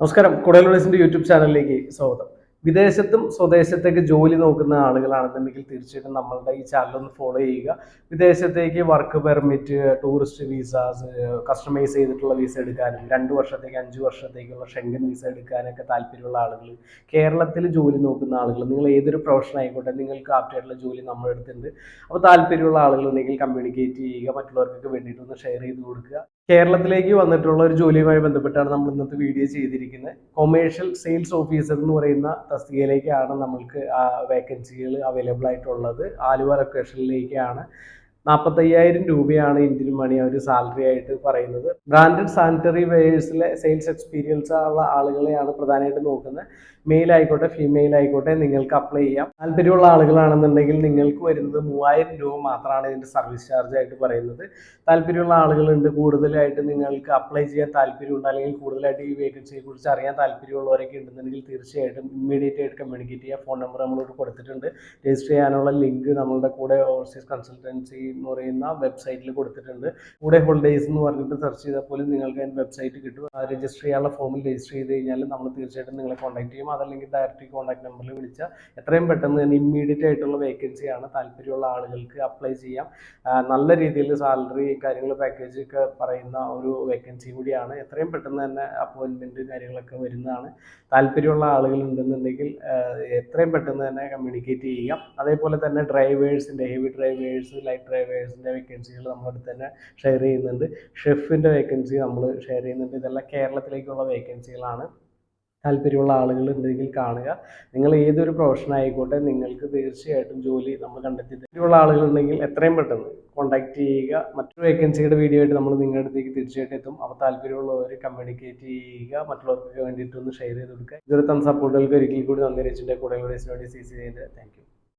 നമസ്കാരം. കുടലോഡേസിന്റെ യൂട്യൂബ് ചാനലിലേക്ക് സ്വാഗതം. വിദേശത്തും സ്വദേശത്തേക്ക് ജോലി നോക്കുന്ന ആളുകളാണെന്നുണ്ടെങ്കിൽ തീർച്ചയായിട്ടും നമ്മളുടെ ഈ ചാനൽ ഒന്ന് ഫോളോ ചെയ്യുക. വിദേശത്തേക്ക് work permit tourist visas customise ചെയ്തിട്ടുള്ള വിസ എടുക്കാനും രണ്ട് വർഷത്തേക്ക് അഞ്ച് വർഷത്തേക്കുള്ള ഷെങ്കൻ വിസ എടുക്കാനൊക്കെ താല്പര്യമുള്ള ആളുകൾ കേരളത്തിൽ ജോലി നോക്കുന്ന ആളുകൾ നിങ്ങൾ ഏതൊരു പ്രൊഫഷൻ ആയിക്കോട്ടെ നിങ്ങൾക്ക് ആപ്റ്റായിട്ടുള്ള ജോലി നമ്മളെടുത്തിട്ടുണ്ട് അപ്പോൾ താല്പര്യമുള്ള ആളുകളുണ്ടെങ്കിൽ കമ്മ്യൂണിക്കേറ്റ് ചെയ്യുക മറ്റുള്ളവർക്കൊക്കെ വേണ്ടിയിട്ടൊന്ന് ഷെയർ ചെയ്ത് കൊടുക്കുക. കേരളത്തിലേക്ക് വന്നിട്ടുള്ള ഒരു ജോലിയുമായി ബന്ധപ്പെട്ടാണ് നമ്മൾ ഇന്നത്തെ വീഡിയോ ചെയ്തിരിക്കുന്നത്. കൊമേഴ്ഷ്യൽ സെയിൽസ് ഓഫീസർ എന്ന് പറയുന്ന തസ്തികയിലേക്കാണ് നമ്മൾക്ക് വേക്കൻസികൾ അവൈലബിൾ ആയിട്ടുള്ളത്. ആലുവ ലൊക്കേഷനിലേക്കാണ് നാൽപ്പത്തയ്യായിരം രൂപയാണ് ഇന്ത്യൻ മണി അവർ സാലറി ആയിട്ട് പറയുന്നത്. ബ്രാൻഡഡ് സാനിറ്ററി വെയേഴ്സിലെ സെയിൽസ് എക്സ്പീരിയൻസ് ഉള്ള ആളുകളെയാണ് പ്രധാനമായിട്ട് നോക്കുന്നത്. മെയിൽ ആയിക്കോട്ടെ ഫീമെയിൽ ആയിക്കോട്ടെ നിങ്ങൾക്ക് അപ്ലൈ ചെയ്യാം. താല്പര്യമുള്ള ആളുകളാണെന്നുണ്ടെങ്കിൽ നിങ്ങൾക്ക് വരുന്നത് മൂവായിരം രൂപ മാത്രമാണ് ഇതിന്റെ സർവീസ് ചാർജ് ആയിട്ട് പറയുന്നത്. താല്പര്യമുള്ള ആളുകളുണ്ട് കൂടുതലായിട്ട് നിങ്ങൾക്ക് അപ്ലൈ ചെയ്യാൻ താല്പര്യമുണ്ട് അല്ലെങ്കിൽ കൂടുതലായിട്ട് ഈ വേക്കൻസിയെ കുറിച്ച് അറിയാൻ താല്പര്യമുള്ളവരൊക്കെ ഉണ്ടെന്നുണ്ടെങ്കിൽ തീർച്ചയായിട്ടും ഇമ്മീഡിയറ്റ് ആയിട്ട് കമ്മ്യൂണിക്കേറ്റ് ചെയ്യുക ഫോൺ നമ്പർ നമ്മളോട് കൊടുത്തിട്ടുണ്ട്. രജിസ്റ്റർ ചെയ്യാനുള്ള ലിങ്ക് നമ്മളുടെ കൂടെ ഓവർസീസ് കൺസൾട്ടൻസി എന്ന് പറയുന്ന വെബ്സൈറ്റിൽ കൊടുത്തിട്ടുണ്ട്. കൂടെ ഹോളിഡേയ്സ് എന്ന് പറഞ്ഞിട്ട് സെർച്ച് ചെയ്താൽ പോലും നിങ്ങൾക്ക് അതിന്റെ വെബ്സൈറ്റ് കിട്ടും. രജിസ്റ്റർ ചെയ്യാനുള്ള ഫോമിൽ രജിസ്റ്റർ ചെയ്ത് കഴിഞ്ഞാൽ നമ്മൾ തീർച്ചയായിട്ടും നിങ്ങളെ കോൺടാക്ട് ചെയ്യും. അതല്ലെങ്കിൽ ഡയറക്റ്റ് കോൺടാക്ട് നമ്പറിൽ വിളിച്ചാൽ എത്രയും പെട്ടെന്ന് തന്നെ ഇമ്മീഡിയറ്റ് ആയിട്ടുള്ള വേക്കൻസിയാണ് താല്പര്യമുള്ള ആളുകൾക്ക് അപ്ലൈ ചെയ്യാം. നല്ല രീതിയിൽ സാലറി കാര്യങ്ങൾ പാക്കേജ് ഒക്കെ പറയുന്ന ഒരു വേക്കൻസി കൂടിയാണ്. എത്രയും പെട്ടെന്ന് തന്നെ അപ്പോയിൻമെന്റ് കാര്യങ്ങളൊക്കെ വരുന്നതാണ്. താല്പര്യമുള്ള ആളുകൾ ഉണ്ടെന്നുണ്ടെങ്കിൽ എത്രയും പെട്ടെന്ന് തന്നെ കമ്മ്യൂണിക്കേറ്റ് ചെയ്യാം. അതേപോലെ തന്നെ ഡ്രൈവേഴ്സിന്റെ ഹെവി ഡ്രൈവേഴ്സ് ലൈറ്റ് ഡ്രൈവേഴ്സിന്റെ വേക്കൻസികൾ നമ്മളടുത്ത് തന്നെ ഷെയർ ചെയ്യുന്നുണ്ട്. ഷെഫിന്റെ വേക്കൻസി നമ്മൾ ഷെയർ ചെയ്യുന്നുണ്ട്. ഇതെല്ലാം കേരളത്തിലേക്കുള്ള വേക്കൻസികളാണ് താല്പര്യമുള്ള ആളുകൾ ഉണ്ടെങ്കിൽ കാണുക. നിങ്ങൾ ഏതൊരു പ്രൊഫഷൻ ആയിക്കോട്ടെ നിങ്ങൾക്ക് തീർച്ചയായിട്ടും ജോലി നമ്മൾ കണ്ടെത്തി താല്പര്യമുള്ള ആളുകളുണ്ടെങ്കിൽ എത്രയും പെട്ടെന്ന് കോൺടാക്ട് ചെയ്യുക. മറ്റൊരു വേക്കൻസിയുടെ വീഡിയോ ആയിട്ട് നമ്മൾ നിങ്ങളുടെ അടുത്തേക്ക് തീർച്ചയായിട്ടും എത്തും. അപ്പോൾ താല്പര്യമുള്ളവർ കമ്മ്യൂണിക്കേറ്റ് ചെയ്യുക. മറ്റുള്ളവർക്ക് വേണ്ടിയിട്ട് ഒന്ന് ഷെയർ ചെയ്ത് കൊടുക്കുക. ഇതൊരു തന്ന സപ്പോർട്ടുകൾക്ക് ഒരിക്കൽ കൂടി നന്ദി രചിന്റെ കൂടെ സി സി ചെയ്ത്. Thank you